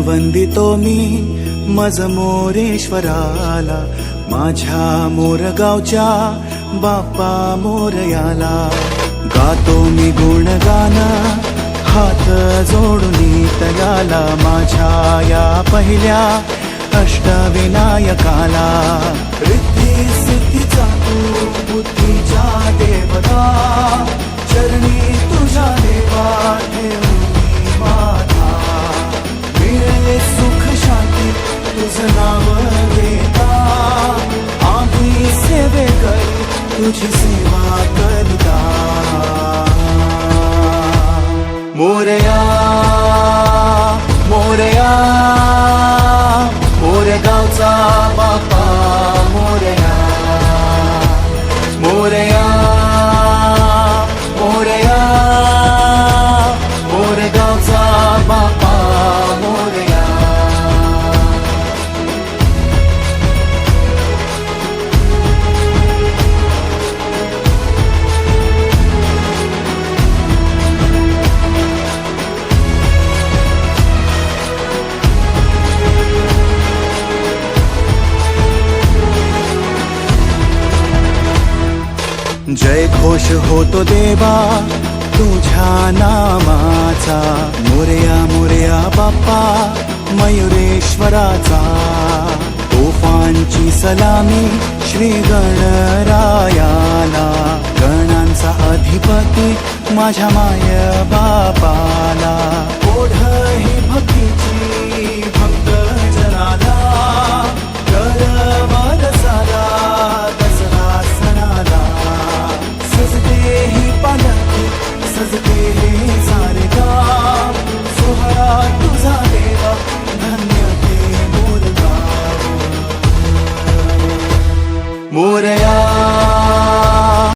वंदितो मी मज मोरेश्वराला माझ्या मोरगावच्या बाप्पा मोरयाला. गातो मी गुणगान हात जोडून तयाला माझ्या या पहिल्या अष्टविनायकाला. नाव देता आम्ही सेवे कर तुझी सेवा करता. मोरया जय घोष होतो देवा तुझ्या नामाचा. मोरया मोरया बाप्पा मयुरेश्वराचा. तोफांची सलामी श्री गणरायाला गणांचा अधिपती माझ्या माय बापाला. Morei